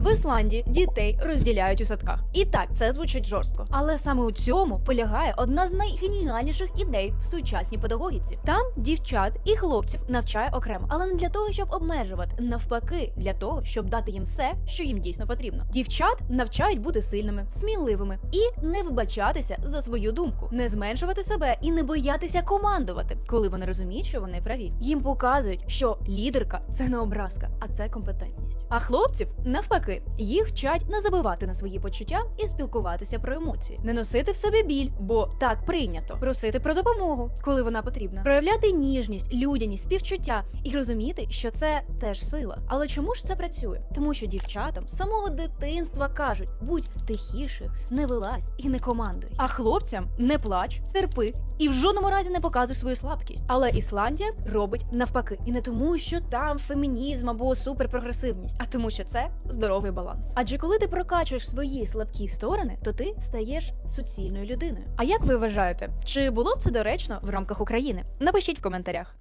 В Ісландії дітей розділяють у садках. І так, це звучить жорстко. Але саме у цьому полягає одна з найгеніальніших ідей в сучасній педагогіці. Там дівчат і хлопців навчає окремо, але не для того, щоб обмежувати, навпаки, для того, щоб дати їм все, що їм дійсно потрібно. Дівчат навчають бути сильними, сміливими і не вибачатися за свою думку, не зменшувати себе і не боятися командувати, коли вони розуміють, що вони праві. Їм показують, що лідерка це не образка, а це компетентність. А хлопців навпаки, їх вчать не забивати на свої почуття і спілкуватися про емоції, не носити в собі біль, бо так прийнято, просити про допомогу, коли вона потрібна, проявляти ніжність, людяність, співчуття і розуміти, що це теж сила. Але чому ж це працює? Тому що дівчатам з самого дитинства кажуть: будь тихіше, не вилазь і не командуй. А хлопцям не плач, терпи і в жодному разі не показуй свою слабкість. Але Ісландія робить навпаки, і не тому, що там фемінізм або суперпрогресивність, а тому, що це здоровий баланс. Адже коли ти прокачуєш свої слабкі сторони, то ти стаєш суцільною людиною. А як ви вважаєте, чи було б це доречно в рамках України? Напишіть в коментарях.